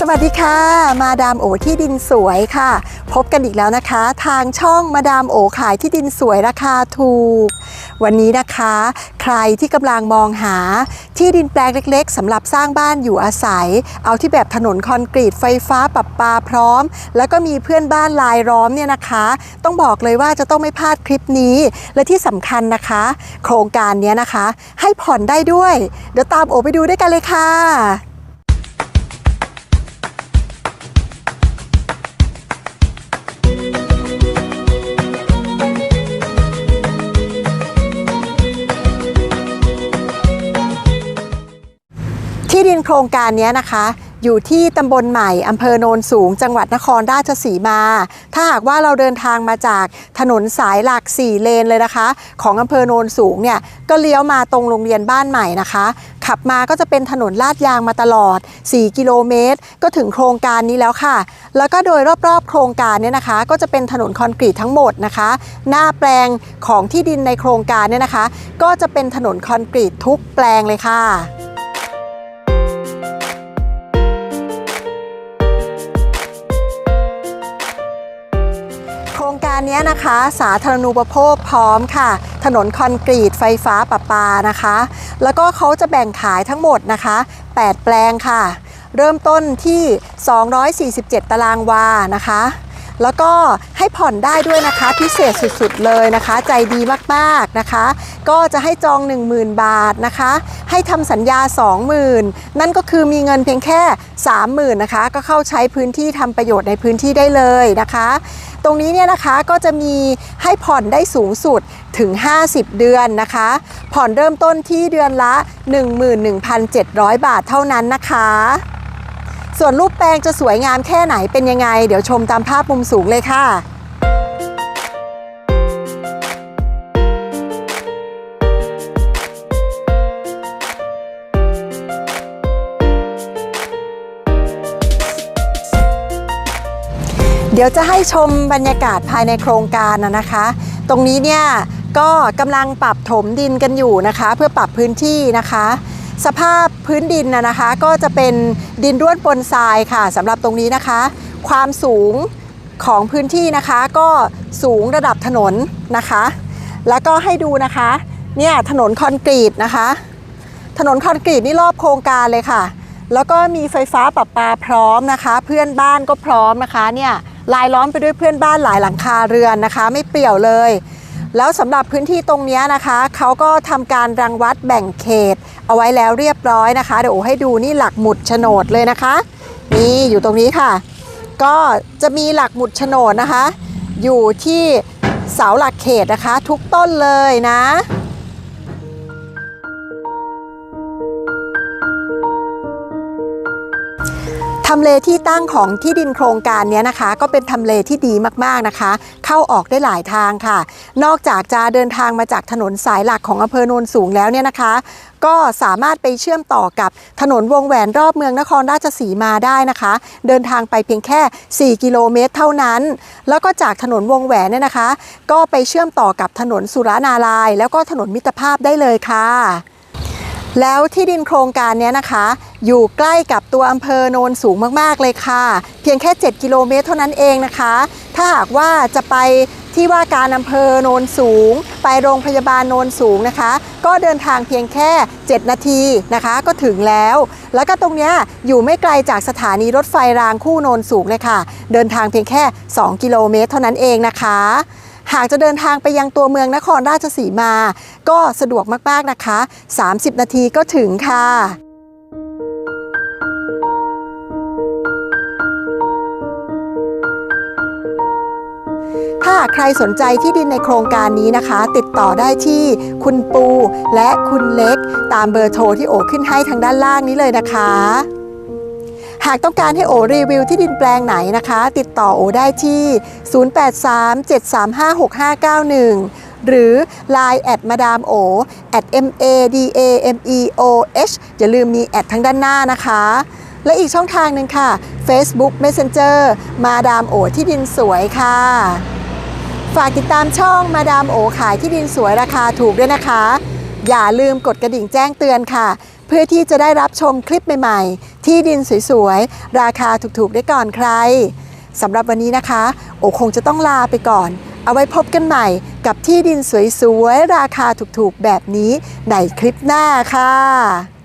สวัสดีค่ะ มาดามโอที่ดินสวยค่ะ พบกันอีกแล้วนะคะ ทางช่องมาดามโอขายที่ดินสวยราคาถูก วันนี้นะคะ ใครที่กำลังมองหาที่ดินแปลงเล็กๆสำหรับสร้างบ้านอยู่อาศัย เอาที่แบบถนนคอนกรีตไฟฟ้าปรับปาพร้อม แล้วก็มีเพื่อนบ้านลายล้อมเนี่ยนะคะ ต้องบอกเลยว่าจะต้องไม่พลาดคลิปนี้ และที่สำคัญนะคะ โครงการเนี้ยนะคะ ให้ผ่อนได้ด้วย เดี๋ยวตามโอไปดูด้วยกันเลยค่ะ โครงการนี้นะคะอยู่ที่ตำบลใหม่อำเภอโนนสูง จังหวัดนครราชสีมา ถ้าหากว่าเราเดินทางมาจากถนนสายหลัก 4 เลนเลยนะคะ ของอำเภอโนนสูงเนี่ยก็เลี้ยวมาตรงโรงเรียนบ้านใหม่นะคะ ขับมาก็จะเป็นถนนลาดยางมาตลอด 4 กิโลเมตร ก็ถึงโครงการนี้แล้วค่ะ แล้วก็โดยรอบๆ โครงการเนี่ยนะคะ ก็จะเป็นถนนคอนกรีตทั้งหมดนะคะ หน้าแปลงของที่ดินในโครงการเนี่ยนะคะ ก็จะเป็นถนนคอนกรีตทุกแปลงเลยค่ะ รงการนี้นะคะ สาธารณูปโภคพร้อมค่ะ ถนนคอนกรีตไฟฟ้าประปานะคะ แล้วก็เขาจะแบ่งขายทั้งหมดนะคะ 8 แปลงค่ะ เริ่มต้นที่ 247 ตารางวานะคะ แล้วก็ให้ผ่อนได้ด้วยนะคะพิเศษสุดๆเลยนะคะ ใจดีมากๆนะคะ ก็จะให้จอง 10,000 บาทนะคะ ให้ทำสัญญา 20,000 นั่นก็คือมีเงินเพียงแค่ 30,000นะคะ ก็เข้าใช้พื้นที่ทำประโยชน์ในพื้นที่ได้เลยนะคะ ตรงนี้เนี่ยนะคะก็จะมีให้ผ่อนได้สูงสุดถึง 50 เดือนนะคะ ผ่อนเริ่มต้นที่เดือนละ 11,700 บาทเท่านั้นนะคะ ส่วนรูปแปลงจะสวยงามแค่ไหนเป็นยังไง เดี๋ยวชมตามภาพมุมสูงเลยค่ะเดี๋ยวจะให้ชมบรรยากาศภายในโครงการนะนะคะ ตรงนี้เนี่ยก็กำลังปรับถมดินกันอยู่นะคะ เพื่อปรับพื้นที่นะคะ สภาพพื้นดินนะนะคะ ก็จะเป็นดินร่วนปนทรายค่ะสำหรับตรงนี้นะคะ ความสูงของพื้นที่นะคะก็สูงระดับถนนนะคะ แล้วก็ให้ดูนะคะเนี่ยถนนคอนกรีตนะคะ ถนนคอนกรีตนี่รอบโครงการเลยค่ะ แล้วก็มีไฟฟ้าปรับปาพร้อมนะคะ เพื่อนบ้านก็พร้อมนะคะเนี่ยลายล้อมไปด้วยเพื่อนบ้านหลายหลังคาเรือนนะคะ ไม่เปรี่ยวเลย แล้วสำหรับพื้นที่ตรงนี้นะคะเขาก็ทำการรังวัดแบ่งเขต เอาไว้แล้วเรียบร้อยนะคะ เดี๋ยวให้ดูนี่หลักหมุดโฉนดเลยนะคะนี่อยู่ตรงนี้ค่ะ ก็จะมีหลักหมุดโฉนดนะคะ อยู่ที่เสาหลักเขตนะคะ ทุกต้นเลยนะ ทำเลที่ตั้งของที่ดินโครงการนี้นะคะ ก็เป็นทำเลที่ดีมากๆนะคะ เข้าออกได้หลายทางค่ะ นอกจากจะเดินทางมาจากถนนสายหลักของอำเภอโนนสูงแล้วเนี่ยนะคะ ก็สามารถไปเชื่อมต่อกับถนนวงแหวนรอบเมืองนครราชสีมาได้นะคะ เดินทางไปเพียงแค่ 4 กิโลเมตรเท่านั้น แล้วก็จากถนนวงแหวนเนี่ยนะคะ ก็ไปเชื่อมต่อกับถนนสุรนาลาย แล้วก็ถนนมิตรภาพได้เลยค่ะ แล้วที่ดินโครงการนี้นะคะ อยู่ใกล้กับตัวอำเภอโนนสูงมากๆเลยค่ะ เพียงแค่ 7 กิโลเมตรเท่านั้นเองนะคะ ถ้าหากว่าจะไปที่ว่าการอำเภอโนนสูง ไปโรงพยาบาลโนนสูงนะคะ ก็เดินทางเพียงแค่ 7 นาทีนะคะ ก็ถึงแล้ว แล้วก็ตรงนี้อยู่ไม่ไกลจากสถานีรถไฟรางคู่โนนสูงเลยค่ะ เดินทางเพียงแค่ 2 กิโลเมตรเท่านั้นเองนะคะ หากจะเดินทางไปยังตัวเมืองนครราชสีมา ก็สะดวกมาก ๆ นะคะ 30 นาทีก็ถึงค่ะถ้าใครสนใจที่ดินในโครงการนี้นะคะ ติดต่อได้ที่คุณปูและคุณเล็ก ตามเบอร์โทรที่โอขึ้นให้ทางด้านล่างนี้เลยนะคะ หากต้องการให้โอรีวิวที่ดินแปลงไหนนะคะ ติดต่อโอได้ที่ 0837356591 หรือ Line แอดมาดามโอ at m a d a m e o h อย่าลืมมีแอดทั้งด้านหน้านะคะ และอีกช่องทางหนึ่งค่ะ Facebook Messenger มาดามโอที่ดินสวยค่ะ ฝากติดตามช่องมาดามโอขายที่ดินสวยราคาถูกด้วยนะคะ อย่าลืมกดกระดิ่งแจ้งเตือนค่ะ เพื่อที่จะได้รับชมคลิปใหม่ๆ ที่ดินสวยๆ ราคาถูกๆ ได้ก่อนใครสำหรับวันนี้นะคะ โอคงจะต้องลาไปก่อน เอาไว้พบกันใหม่กับที่ดินสวยๆ ราคาถูกๆ แบบนี้ในคลิปหน้าค่ะ